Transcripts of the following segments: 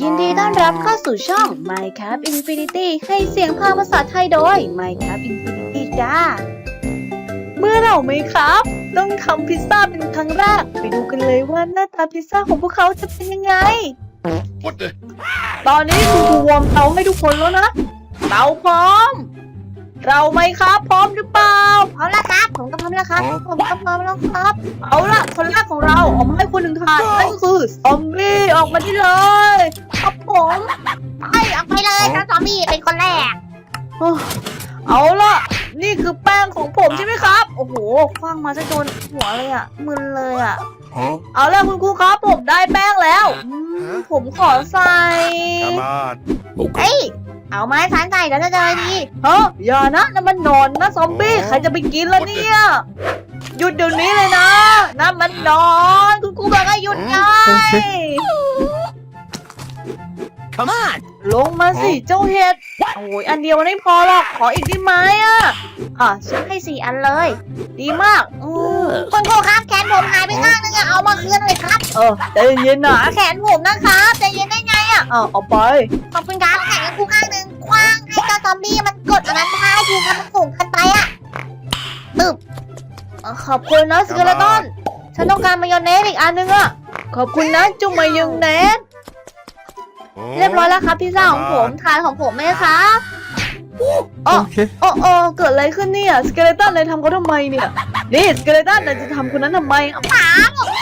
ยินดีต้อนรับเข้าสู่ช่อง Minecraft Infinity ให้เสียงภาคภาษาไทยโดย Minecraft Infinity จ้า เมื่อเราไหมครับ ต้องทำพิซซ่าเป็นครั้งแรก ไปดูกันเลยว่าหน้าตาพิซซ่าของพวกเขาจะเป็นยังไง What the? ตอนนี้คุณครูวอร์มเตาให้ทุกคนแล้วนะ เตาพร้อม เราไหมครับ พร้อมหรือเปล่าพร้อมแล้วครับ ผมก็พร้อมแล้วครับ ผมก็พร้อมแล้วครับ เอาล่ะ คนแรกของเราออกมาให้คนหนึ่งทานนั่นก็คือซอมบี้ออกมาที่เลย ครับผมไปออกไปเลยถ้าซอมบี้เป็นคนแรก เอาล่ะ นี่คือแป้งของผมใช่ไหมครับ โอ้โหคว้างมาจะโดนหัวเลยอะมึนเลยอะ Huh? เอาล่ะคุณครูครับผมได้แป้งแล้วอืมผมขอใส่ Come on. เฮ้ย เอาไม้สันใส่เดี๋ยวจะเจอดีเฮ้ยอย่านะนั่นมันหนอนนะซอมบี้ใครจะไปกินล่ะเนี่ยหยุดเดี๋ยวนี้เลยนะนั่นมันหนอนคุณครูบอกให้หยุดไง Come on. ลงมาสิเจ้าเห็ดโอ้ยอันเดียวมันไม่พอหรอกขออีกได้ไหมอะอะฉันให้สี่อันเลย ดีมากอือคุณครูครับแขนผมหายไปข้างนึงอะเอามาคืนเลยครับ เออใจเย็นๆนะแขนผมนะครับใจเย็นได้ไง อะอะเอาไป ขอบคุณครับแขนของครูข้างหนึ่งคว้างให้เจ้าซอมบี้มันกดอันนั้นได้ทีครับมันสูงเกินไปอะอะขอบคุณนะสเกเลตอนฉันต้องการมายองเนสอีกอันนึงอะขอบคุณนะจุ่มมายองเนส เรียบร้อยแล้วครับพิซซ่าของผมทานของผมไหมครับอ๋อ Okay. โอ้โอ้เกิดอะไรขึ้นเนี่ยสเกเลตันนายทำเขาทำไมเนี่ยนี่สเกเลตันนายจะทำคนนั้นทำไมเอาป๋าผมก็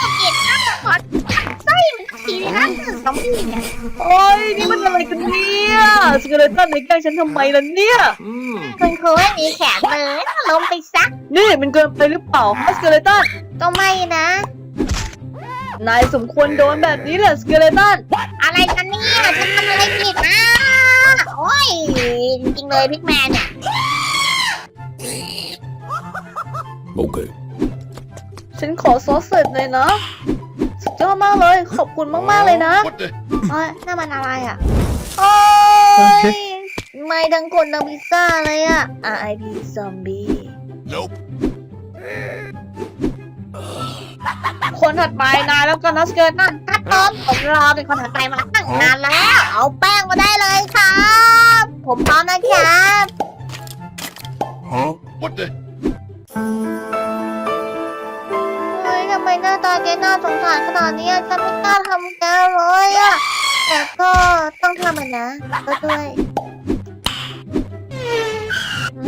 นะซอมบี้เนี่ยโอ้ยนี่มันอะไรกันเนี่ยสเกเลตันนาแกล้งฉันทำไมล่ะเนี่ยคุณครูไม่มีแขนเลยล้มไปซัก นี่มันเกินไปหรือเปล่าฮะสเกเลตันก็ไม่นะ นายสมควรโดนแบบนี้แหละสเกเลตันอะไรกันเนี่ยฉันทำอะไรผิดนะโอ้ยจริงๆเลยพิกแมนเนี่ย Okay. ฉันขอซอสเสร็จเลยนะ มากเลย ขอบคุณมากๆเลยนะ What the? เอ้ยนั่นมันอะไรอะโอ้ยไม่ทั้งคนทั้งพิซซ่าเลยอะ R.I.P. Zombie Nope. คนถัดไปนายแล้วกันนะสเกเลตันครับผมผมรอเป็นคนถัดไปมาตั้งนานแล้ว ไมหน้าตาแกน่าสงสารขนาดนี้อะฉันไม่กล้าทำแกเลยอะแต่ก็ต้องทำมันนะก็ด้วยอื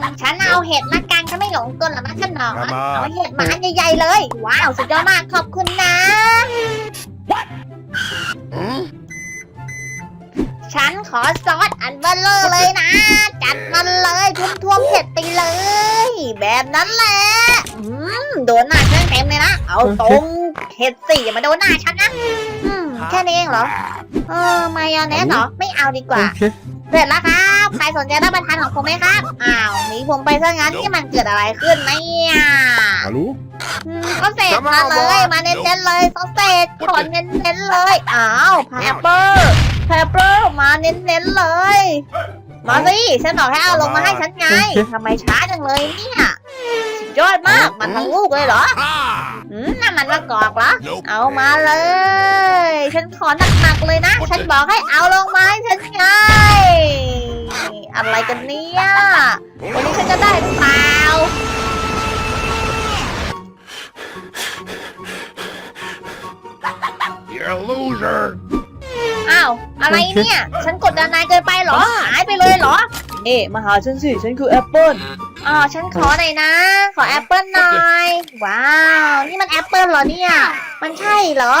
มฉันเอาเห็ดละกันฉันไม่หลงกลหรอกนะฉันหนอน Come เอา on. เห็ดมาอันใหญ่ๆเลย ว้าวสุดยอดมากขอบคุณนะ Hmm? ฉันขอซอสอันเบลเลอร์เลยนะ จัดมันเลยทุ่มท่วมเผ็ดไปเลย แบบนั้นแหละอืมโดนหน้าฉันเต็มเลยนะ เอาตรงเห็ดสี่ามาโดนหน้าฉันนะอืมแค่นี้เองเหรอ เออ มายองเนสเหรอ ไม่เอาดีกว่า Okay. เสร็จแล้วครับ ใครสนใจรับประทานของผมไหมครับ อ้าวหนีผมไปซะงั้นที่มันเกิดอะไรขึ้นเนี่ย Hello? อืมก็เสร็จมาเลย มาเน้นๆเลยซอสเสร็จขอเน้นๆเลย อ้าวแพปเปอร์แพปเปอร์มาเน้นๆเลย มาสิฉันบอกให้เอาลงมาให้ฉันไงทำไมช้าจังเลยเนี่ยสุดยอดมากมันทั้งลูกเลยเหรอ Ah! อืมนั่นมันมะกอกเหรอ Nope. เอามาเลย ฉันขอหนักๆเลยนะ ฉันบอกให้เอาลงมาให้ฉันไงอะไรกันเนี่ยวันนี้ฉันจะได้หรือเปล่า You're a loser. อ้าว อะไรเนี่ย ฉันกดดันนายเกินไปเหรอ หายไปเลยเหรอนี่มาหาฉันสิ ฉันคือแอปเปิลอ๋อ ฉันขอหน่อยนะ ขอแอปเปิลหน่อย ว้าว นี่มันแอปเปิลเหรอเนี่ย มันใช่เหรอ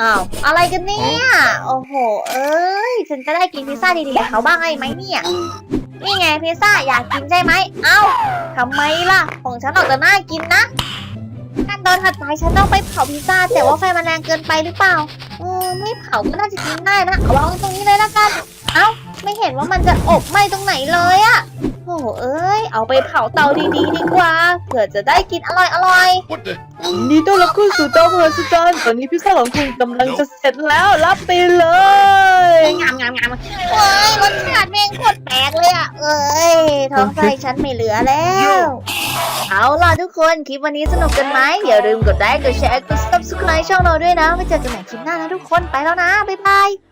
อ้าว อะไรกันเนี่ย โอ้โห เอ้ย ฉันจะได้กินพิซซ่าดีๆกับเขาบ้างไงไหมเนี่ย นี่ไงพิซซ่าอยากกินใช่ไหม เอ้าทำไมล่ะ ของฉันออกจะน่ากินนะขั้นตอนถัดไปฉันต้องไปเผาพิซซ่าแต่ว่าไฟมันแรงเกินไปหรือเปล่า เออไม่เผาก็น่าจะกินได้นะเอาวางไว้ตรงนี้เลยละกัน เอ้าไม่เห็นว่ามันจะอบไหม้ตรงไหนเลยอะโอ้โหเอ้ยเอาไปเผาเตาดีๆดีกว่าเผื่อจะได้กินอร่อยๆ What the? ยินดีต้อนรับเข้าสู่เตาเฮอร์สจันตอนนี้พิซซ่าของคุณกำลังจะเสร็จแล้วรับไปเลย งามงามงามเอ้ยรสชาติแม่งโคตรแปลกเลยอะเอ้ยท้องไส้ฉันไม่เหลือแล้ว เอาล่ะทุกคน คลิปวันนี้สนุกกันไหมอย่าลืมกดไลค์กดแชร์กด subscribe ช่องเราด้วยนะไว้เจอกันใหม่คลิปหน้านะทุกคนไปแล้วนะ บ๊ายบาย